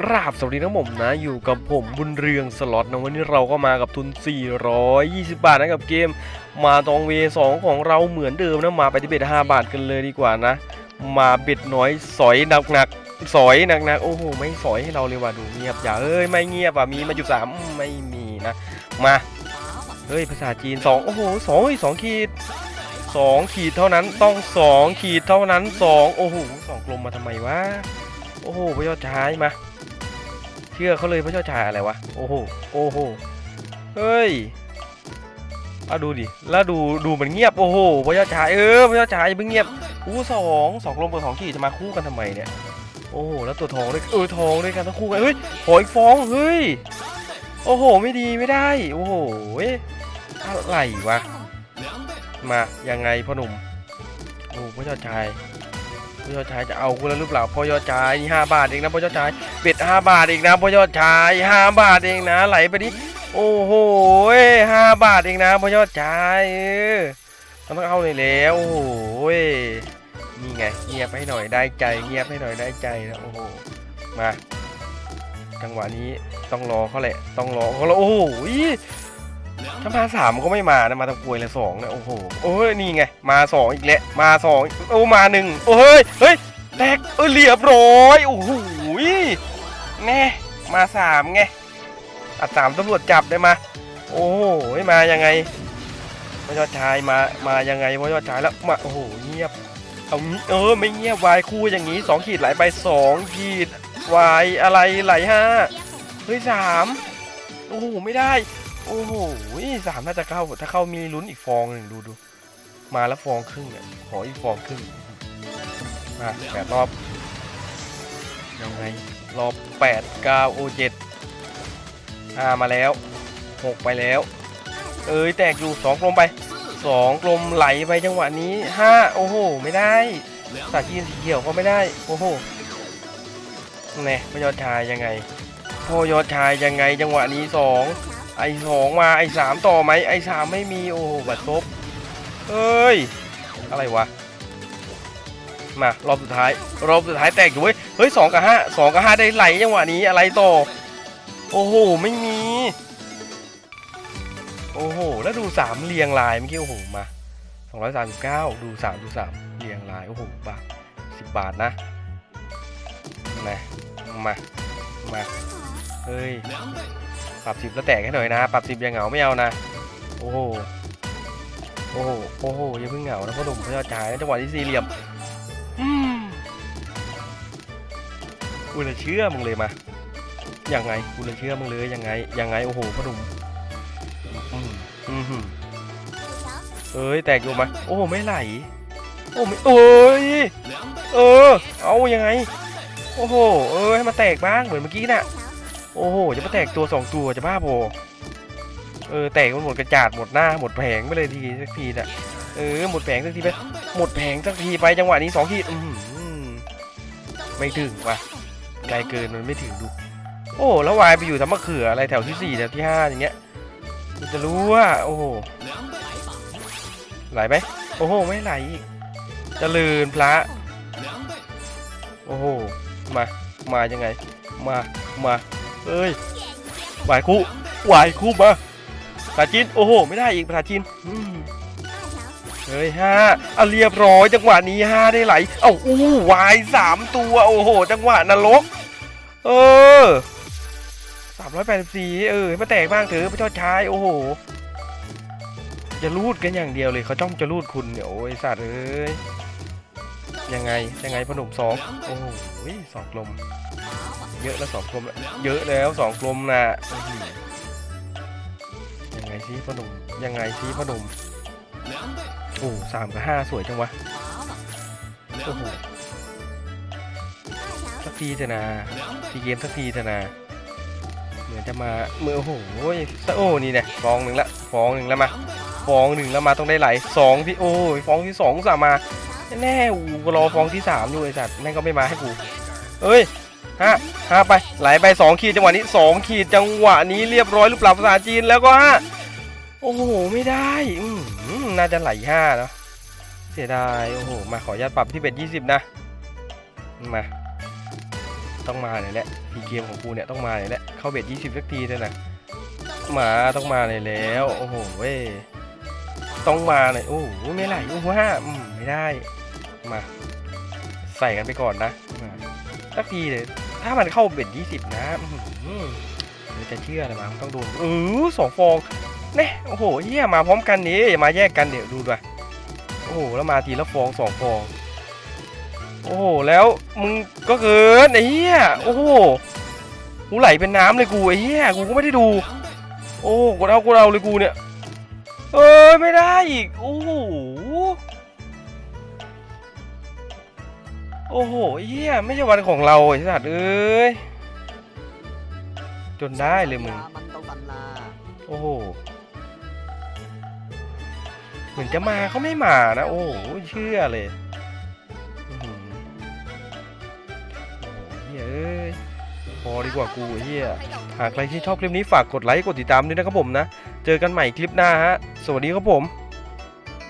กราบสวัสดีทั้งผมนะอยู่กับผมบุญเรืองสล็อตนะวันนี้เราก็มากับทุน 420 บาทนะกับเกม มาตองเวสองของเราเหมือนเดิมนะมาไปที่เบ็ด5บาทกันเลยดีกว่านะ มาเบ็ดน้อยสอยหนักหนักๆสอยหนักหนักๆโอ้โหไม่สอยให้เราเลยว่ะดูเงียบอย่าเอ้ยไม่เงียบอะมีมาจุดสามไม่มีนะมาเฮ้ยภาษาจีนสองโอ้โหสองเฮ้ยสองขีดสองขีดเท่านั้นต้องสองขีดเท่านั้นสองโอ้โหสองกลมมาทำไมวะโอ้โหพยอดชายมา ชื่อเขาเลยพระยอดชายอะไรวะ โอ้โห โอ้โห เฮ้ยเอาดูดิ แล้วดูดูมันเงียบ โอ้โห พระยอดชาย เออ พระยอดชายเพิ่งเงียบอู้สองสองลมกับสองขีดจะมาคู่กันทำไมเนี่ย โอ้โห แล้วตัวทองด้วย เออ ทองด้วยกันทั้งคู่กันเฮ้ยหอยฟอง เฮ้ย โอ้โห ไม่ดีไม่ได้ โอ้โหเอ๊ะอะไรวะ มา ยังไงพ่อหนุ่ม โอ้พระยอดชาย พ่อยอดชายจะเอากูแล้วหรือเปล่าพ่อยอดชายนี่ห้าบาทเองนะพ่อยอดชายเบ็ดห้าบาทเองนะพ่อยอดชายห้าบาทเองนะ ไหลไปดิโอ้โหห้าบาทเองนะพ่อยอดชายเออมันต้องเอาเลยแล้วโอ้โหนี่ไงเงียบให้หน่อยได้ใจ เงียบให้หน่อยได้ใจนะโอ้โหมาจังหวะนี้ต้องรอเขาแหละ ต้องรอเขาแล้วโอ้โห ถ้ามาสามก็ไม่มานะมาตะกวยละสองนะโอ้โหโอ้ยนี่ไงมาสองอีกแล้วมาสองโอ้มาหนึ่งโอ้ยเฮ้ยแตกเออเรียบร้อยโอ้โหแน่มาสามไงอัดสามตำรวจจับได้มา โอ้โหมายังไงพอยอดชายมามายังไงพอยอดชายแล้วมาโอ้โหเงียบเอางี้เออไม่เงียบวายคู่อย่างนี้สองขีดไหลไปสองขีดวายอะไรไหลห้าเฮ้ยสามโอ้โหไม่ได้ โอ้โหสามน่าจะเข้า ถ้าเข้ามีลุ้นอีกฟองหนึ่งดูดู มาแล้วฟองครึ่งเนี่ย ขออีกฟองครึ่งมาแปดรอบ ยังไง รอบแปดเก้าโอเจ็ดห้ามาแล้วหกไปแล้ว เอ้ยแตกอยู่สองกลมไปสองกลมไหลไปจังหวะนี้ห้าโอ้โห ไม่ได้สากีนสีเขียวก็ไม่ได้ โอ้โหแน่พยอดชายยังไงพยอดชายยังไงจังหวะนี้สอง ไอสองมาไอสามต่อไหมไอสามไม่มีโอ้โหบัดซบเอ้ย อะไรวะ มารอบสุดท้าย รอบสุดท้ายแตกอยู่เว้ย เฮ้ยสองกับห้าสองกับห้าได้ไหลจังหวะนี้อะไรต่อ โอ้โห ไม่มี โอ้โห แล้วดูสามเรียงลายเมื่อกี้โอ้โหมาสองร้อยสามสิบเก้าดูสามดูสามเรียงลายโอ้โหบาทสิบบาทนะมามามาเฮ้ย ปรับสิบแล้วแตกให้หน่อยนะ ปรับสิบอย่าเหงาไม่เอานะ โอ้โห โอ้โห โอ้โห อย่าเพิ่งเหงานะพ่อหนุ่มพ่อยอดชายนะจังหวะที่สี่เหลี่ยมอืมกูเลยเชื่อมึงเลยมายังไงกูเลยเชื่อมึงเลยยังไง ยังไง โอ้โหพ่อหนุ่มอืมอืมอืมเอ้ย แตกอยู่มา โอ้โห ไม่ไหล โอ้ไม่โอ้ย เออ เอายังไง โอ้โห เออให้มาแตกบ้างเหมือนเมื่อกี้น่ะ โอ้โหจะมาแตกตัวสองตัวจะบ้าโบเออแตกมันหมดกระจาดหมดหน้าหมดแผงไปเลยทีสักทีน่ะเออหมดแผงสักทีไปหมดแผงสักทีไปจังหวะนี้สองทีอือหือไม่ถึงว่ะไกลเกินมันไม่ถึงดู โอ้แล้ววายไปอยู่ทำมะเขืออะไรแถวที่สี่แถวที่ห้าอย่างเงี้ยจะรู้ว่าโอ้โหไหลไหมโอ้โหไม่ไหลอีกเจริญพระโอ้โหมามายังไง มามา เอ้ยวายคู่วายคู่มาภาษาจีน โอ้โห ไม่ได้อีกภาษาจีนเฮ้ยห้าเอาเรียบร้อยจังหวะนี้ห้าได้ไหล เอ้าอู้วายสามตัว โอ้โห จังหวะนรก เออสามร้อยแปดสี่เออให้มาแตกบ้างเถอะพระเจ้าชาย โอ้โห จะรูดกันอย่างเดียวเลยเขาจ้องจะรูดคุณเนี่ยโอ้ยสัตว์เอ้ย ยังไงยังไงพอหนุ่มสองโอ้โหสองกลม เยอะแล้วสองกลมแล้วเยอะแล้วสองกลมนะยังไงสิพ่อหนุ่มยังไงสิพ่อหนุ่มโอ้สามกับห้าสวยจังวะโอ้โหสักทีเถอะนะทีเกมสักทีเถอะนะเหมือนจะมาเมื่อโอ้โหสะโอ้นี่เนี่ยฟองหนึ่งละฟองหนึ่งแล้วมาฟองหนึ่งแล้วมาต้องได้ไหลสองที่โอ้ยฟองที่สองสามมา แน่อูรอฟองที่สามอยู่ไอสัตว์แม่งก็ไม่มาให้กูเอ้ยห้าห้าไปไหลไปสองขีดจังหวะนี้สองขีดจังหวะนี้เรียบร้อยหรือเปล่าภาษาจีนแล้วก็ห้าโอ้โหไม่ได้อืมน่าจะไหลห้านะเสียดายโอ้โหมาขออนุญาตปรับที่เบ็ดยี่สิบนะมาต้องมาเลยแหละพีเกมของกูเนี่ยต้องมาเลยแหละเข้าเบ็ดยี่สิบสักทีเถอะนะมาต้องมาเลยแล้วโอ้โหเว้ยต้องมาเลยโอ้โหไม่ไหลโอ้โหห้าอืม ไม่ได้ มา ใส่กันไปก่อนนะมาสักทีเลย ถ้ามันเข้าเบ็ดยี่สิบนะอื้อหือเดี๋ยวจะเชื่ออะไรมามันต้องโดนเออสองฟองเนี่ยโอ้โหเฮียมาพร้อมกันนี่อย่ามาแยกกันเดี๋ยวดูด้วยโอ้โหแล้วมาทีละฟองสองฟอง โอ้โหแล้วมึงก็เกินไอ้เหี้ยโอ้โหกูไหลเป็นน้ำเลยกูไอ้เหี้ยกูก็ไม่ได้ดู โอ้กูเอากูเอาเลยกูเนี่ยเอ้ยไม่ได้อีกโอ้โห โอ้โหเหี้ยไม่ใช่วันของเราไอ้สัตว์เอ้ย จนได้เลยมึง มันต้องฟันลาโอ้โห เหมือนจะมาเขาไม่มานะ โอ้โห เชื่อเลยอื้อหือโอ้โหเฮ้ยเอ้ย พอดีกว่ากูไอ้เฮียหากใครที่ชอบคลิปนี้ฝากกดไลค์ กดติดตามด้วยนะครับผมนะ เจอกันใหม่คลิปหน้าฮะ สวัสดีครับผม